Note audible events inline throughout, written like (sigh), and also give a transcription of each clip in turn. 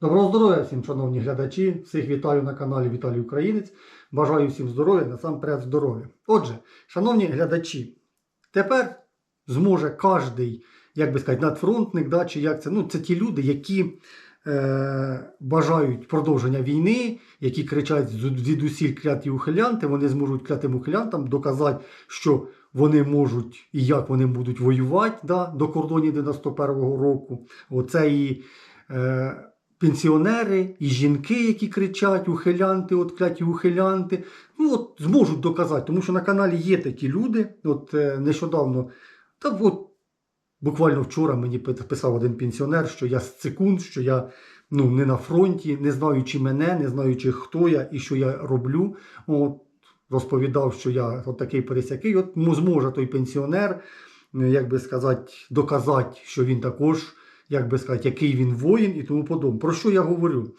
Доброго здоров'я всім, шановні глядачі. Всіх вітаю на каналі Віталій Українець. Бажаю всім здоров'я, насамперед здоров'я. Отже, шановні глядачі, тепер зможе кожний, як би сказати, надфронтник, да, чи як це, ну, це ті люди, які е, бажають продовження війни, які кричать звідусіль кляті ухилянти, вони зможуть клятим ухилянтам доказати, що вони можуть і як вони будуть воювати да, до кордонів 91-го року. Оце і е, пенсіонери, і жінки, які кричать ухилянти, от кляті ухилянти, ну от зможуть доказати, тому що на каналі є такі люди. От е, нещодавно, та от буквально вчора мені писав один пенсіонер, що я з секунд, що я ну, не на фронті, не знаючи мене, не знаючи, хто я і що я роблю. От, розповідав, що я от такий пересякий. От ну, зможе той пенсіонер, е, як би сказати, доказати, що він також, як би сказати, який він воїн і тому подобне. Про що я говорю?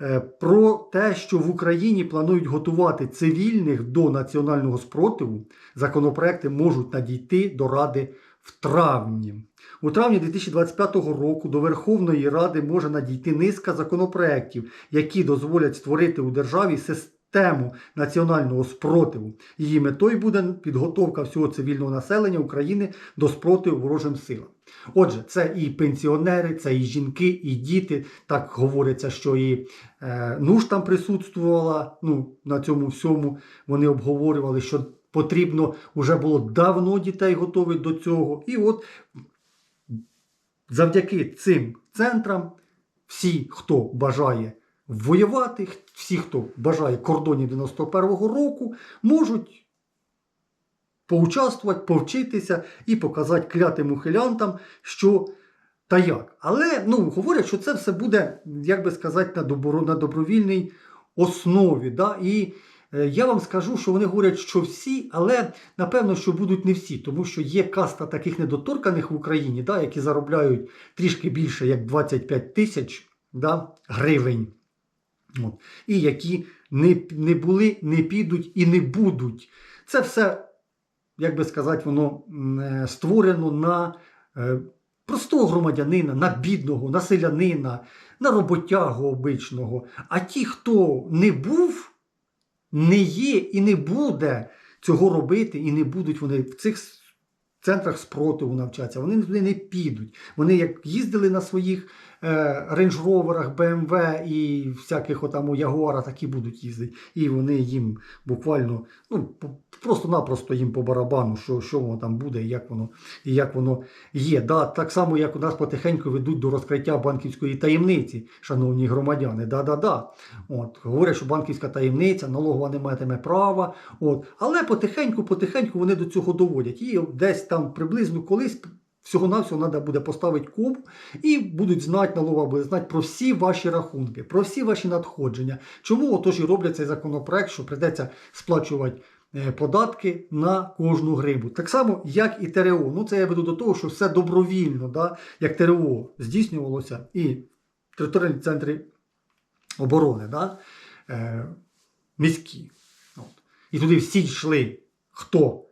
Е, Про те, що в Україні планують готувати цивільних до національного спротиву, законопроекти можуть надійти до Ради в травні. У травні 2025 року до Верховної Ради може надійти низка законопроєктів, які дозволять створити у державі систему національного спротиву. Її метою буде підготовка всього цивільного населення України до спротиву ворожим силам. Отже, це і пенсіонери, це і жінки, і діти. Так говориться, що і е, НУШ там присутствувала. Ну, на цьому всьому вони обговорювали, що потрібно вже було давно дітей готові до цього. І от завдяки цим центрам всі, хто бажає воювати, всі, хто бажає кордонів 91-го року, можуть поучаствувати, повчитися і показати клятим ухилянтам, що та як. Але ну, говорять, що це все буде, як би сказати, на, добро, на добровільній основі. Да? І е, я вам скажу, що вони говорять, що всі, але напевно, що будуть не всі, тому що є каста таких недоторканих в Україні, да, які заробляють трішки більше як 25 тисяч да, гривень. От. І які не, не були, не підуть і не будуть. Це все, як би сказати, воно е, створено на е, простого громадянина, на бідного, на селянина, на роботягу обичного. А ті, хто не був, не є і не буде цього робити, і не будуть вони в цих центрах спротиву навчатися, вони туди не підуть. Вони як їздили на своїх е, рейндж-роверах, BMW і всяких отам у Ягуарах, так і будуть їздити. І вони їм буквально, ну, просто-напросто їм по барабану, що, що воно там буде і як воно, і як воно є. Да, так само, як у нас потихеньку ведуть до розкриття банківської таємниці, шановні громадяни. Да-да-да. От, говорять, що банківська таємниця, налогова не матиме права. От, але потихеньку-потихеньку вони до цього доводять. І десь там приблизно колись. Всього-навсього треба буде поставити куб і будуть знати, налога буде знати про всі ваші рахунки, про всі ваші надходження. Чому отож і роблять цей законопроект, що прийдеться сплачувати е, податки на кожну гриву. Так само, як і ТРО. Ну, це я веду до того, що все добровільно, да, як ТРО здійснювалося і територіальні центри оборони, да, е, міські. От. І туди всі йшли, хто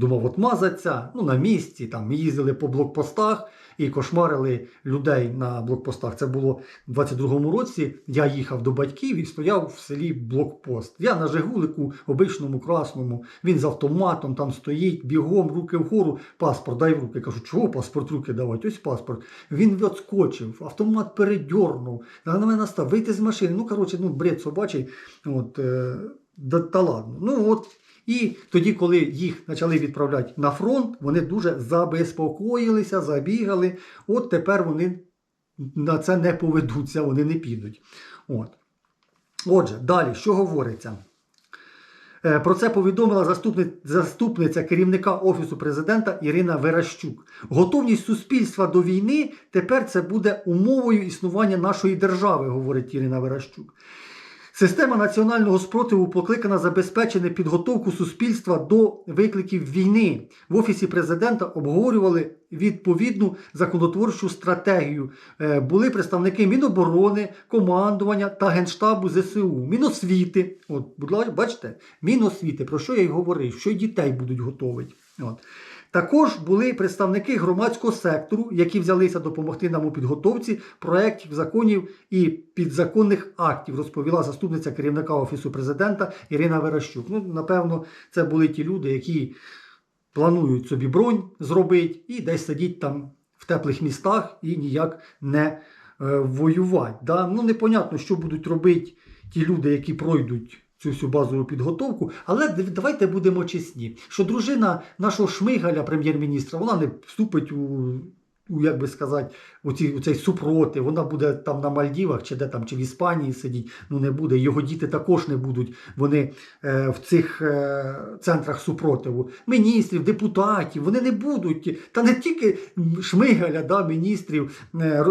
думав отмазаться, ну, на місці, там їздили по блокпостах і кошмарили людей на блокпостах. Це було в 22-му році. Я їхав до батьків і стояв в селі блокпост. Я на Жигулику, обичному красному, він з автоматом там стоїть, бігом, руки вгору, паспорт дай в руки. Кажу, чого паспорт руки давати? Ось паспорт. Він відскочив, автомат передьорнув, на мене став вийти з машини. Ну, коротше, ну, бред собачий. От, е, та ладно. Ну, от, і тоді, коли їх почали відправляти на фронт, вони дуже забезпокоїлися, забігали. От тепер вони на це не поведуться, вони не підуть. От. Отже, далі, що говориться? Е, Про це повідомила заступни- заступниця керівника Офісу президента Ірина Верещук. Готовність суспільства до війни тепер це буде умовою існування нашої держави, говорить Ірина Верещук. Система національного спротиву покликана забезпечити підготовку суспільства до викликів війни. В офісі президента обговорювали відповідну законотворчу стратегію. Е, Були представники Міноборони, командування та Генштабу ЗСУ, Міносвіти. От, будь ласка, бачите, Міносвіти, про що я й говорив, що й дітей будуть готовити. От. Також були представники громадського сектору, які взялися допомогти нам у підготовці проєктів, законів і підзаконних актів, розповіла заступниця керівника Офісу президента Ірина Верещук. Ну, напевно, це були ті люди, які планують собі бронь зробити і десь сидіть там в теплих містах і ніяк не е, воювати. Да? Ну, непонятно, що будуть робити ті люди, які пройдуть цю всю базову підготовку. Але давайте будемо чесні, що дружина нашого Шмигаля, прем'єр-міністра, вона не вступить у. Як би сказати, у, ці, у цей супротив, вона буде там на Мальдівах, чи де там, чи в Іспанії сидіть, ну не буде. Його діти також не будуть. Вони е, в цих е, центрах супротиву. Міністрів, депутатів, вони не будуть. Та не тільки Шмигаля, да, міністрів, е,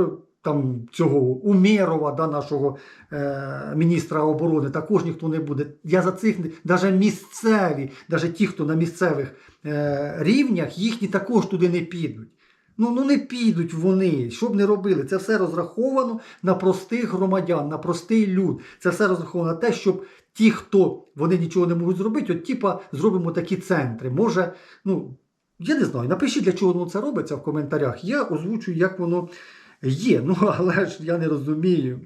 там цього Умєрова, да, нашого е, міністра оборони, також ніхто не буде. Я за цих навіть місцеві, навіть ті, хто на місцевих е, рівнях, їхні також туди не підуть. Ну, ну не підуть вони, що б не робили. Це все розраховано на простих громадян, на простий люд. Це все розраховано на те, щоб ті, хто вони нічого не можуть зробити, от типа зробимо такі центри. Може, ну я не знаю, напишіть, для чого воно це робиться в коментарях. Я озвучую, як воно є. Ну, (laughs) але ж я не розумію,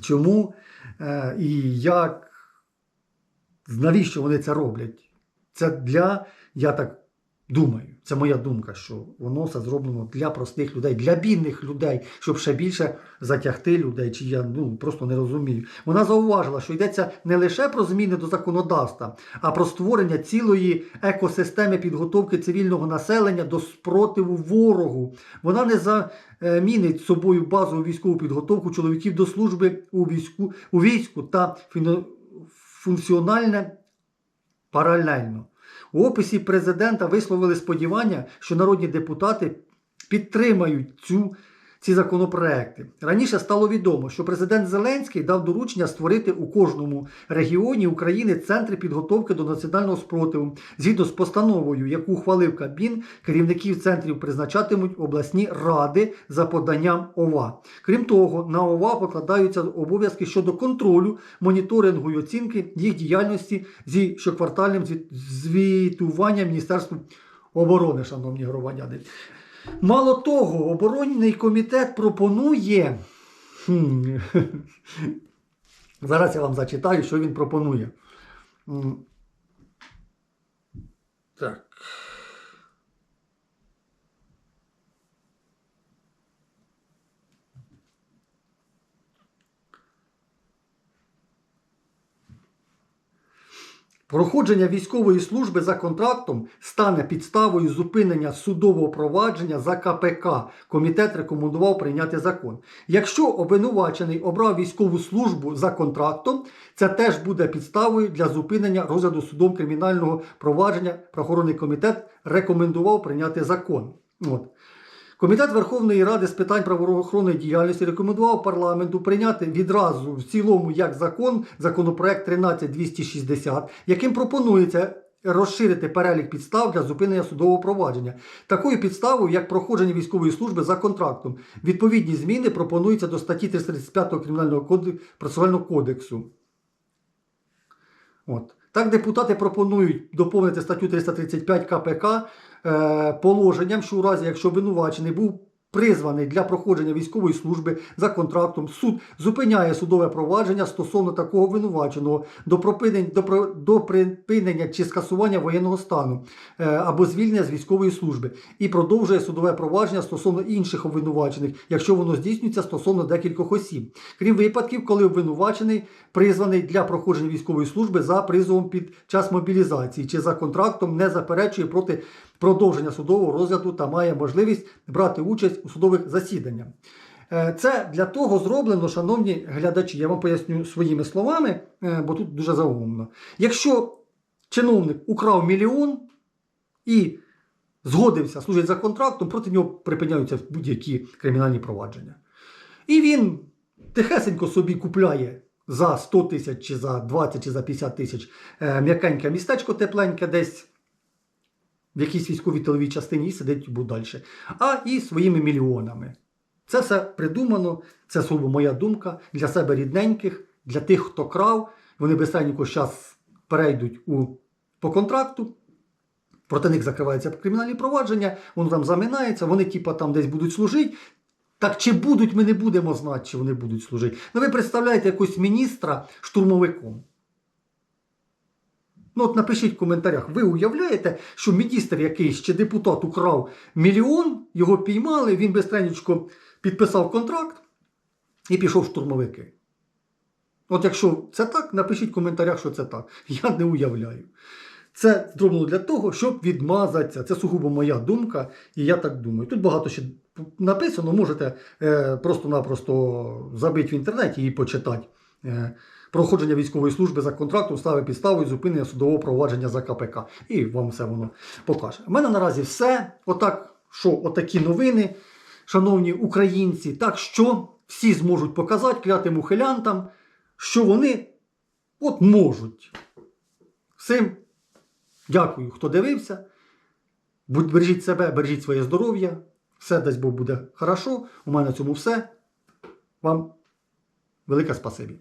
чому е, і як, навіщо вони це роблять. Це для, я так думаю, це моя думка, що воно все зроблено для простих людей, для бідних людей, щоб ще більше затягти людей. Чи я ну просто не розумію. Вона зауважила, що йдеться не лише про зміни до законодавства, а про створення цілої екосистеми підготовки цивільного населення до спротиву ворогу. Вона не замінить собою базову військову підготовку чоловіків до служби у війську, у війську та функціональне паралельно. У описі президента висловили сподівання, що народні депутати підтримають цю, ці законопроекти. Раніше стало відомо, що президент Зеленський дав доручення створити у кожному регіоні України центри підготовки до національного спротиву. Згідно з постановою, яку ухвалив Кабмін, керівників центрів призначатимуть обласні ради за поданням ОВА. Крім того, на ОВА покладаються обов'язки щодо контролю, моніторингу і оцінки їх діяльності зі щоквартальним звітуванням Міністерству оборони, шановні громадяни. Мало того, оборонний комітет пропонує. (laughs) Зараз я вам зачитаю, що він пропонує. Так. Проходження військової служби за контрактом стане підставою зупинення судового провадження за КПК. Комітет рекомендував прийняти закон. Якщо обвинувачений обрав військову службу за контрактом, це теж буде підставою для зупинення розгляду судом кримінального провадження. Правоохоронний комітет рекомендував прийняти закон. От. Комітет Верховної Ради з питань правоохоронної діяльності рекомендував парламенту прийняти відразу в цілому як закон законопроект 13260, яким пропонується розширити перелік підстав для зупинення судового провадження. Такою підставою, як проходження військової служби за контрактом. Відповідні зміни пропонуються до статті 335 Кримінального процесуального кодексу. От. Так депутати пропонують доповнити статтю 335 КПК е, положенням, що у разі, якщо обвинувачений був призваний для проходження військової служби за контрактом, суд зупиняє судове провадження стосовно такого обвинуваченого до до, до припинення чи скасування воєнного стану е, або звільнення з військової служби і продовжує судове провадження стосовно інших обвинувачених, якщо воно здійснюється стосовно декількох осіб, крім випадків, коли обвинувачений призваний для проходження військової служби за призовом під час мобілізації чи за контрактом не заперечує проти продовження судового розгляду та має можливість брати участь у судових засіданнях. Е, Це для того зроблено, шановні глядачі. Я вам поясню своїми словами, е, бо тут дуже заумно. Якщо чиновник украв мільйон і згодився служити за контрактом, проти нього припиняються будь-які кримінальні провадження. І він тихесенько собі купляє за 100 тисяч, чи за 20, чи за 50 тисяч е, м'якеньке містечко тепленьке десь в якійсь військовій тиловій частині і сидить далі. А і своїми мільйонами. Це все придумано, це сугубо моя думка для себе рідненьких, для тих, хто крав. Вони безсенько зараз перейдуть у, по контракту. Проти них закриваються кримінальні провадження, воно там заминається, вони типа там десь будуть служити. Так чи будуть, ми не будемо знати, чи вони будуть служити. Ну ви представляєте якогось міністра штурмовиком. Ну от напишіть в коментарях, ви уявляєте, що міністр якийсь чи депутат украв мільйон, його піймали, він безстренечко підписав контракт і пішов в штурмовики. От якщо це так, напишіть в коментарях, що це так. (laughs) Я не уявляю. Це зроблено для того, щоб відмазатися. Це сугубо моя думка, і я так думаю. Тут багато ще написано, можете е, просто-напросто забити в інтернеті і почитати. Е, проходження військової служби за контрактом ставить підставою зупинення судового провадження за КПК. І вам все воно покаже. У мене наразі все. Отак, що отакі новини, шановні українці, так що всі зможуть показати клятим ухилянтам, що вони от можуть. Всім дякую, хто дивився. Будь- Бережіть себе, бережіть своє здоров'я. Все дасть Бог буде хорошо. У мене на цьому все. Вам велике спасибі.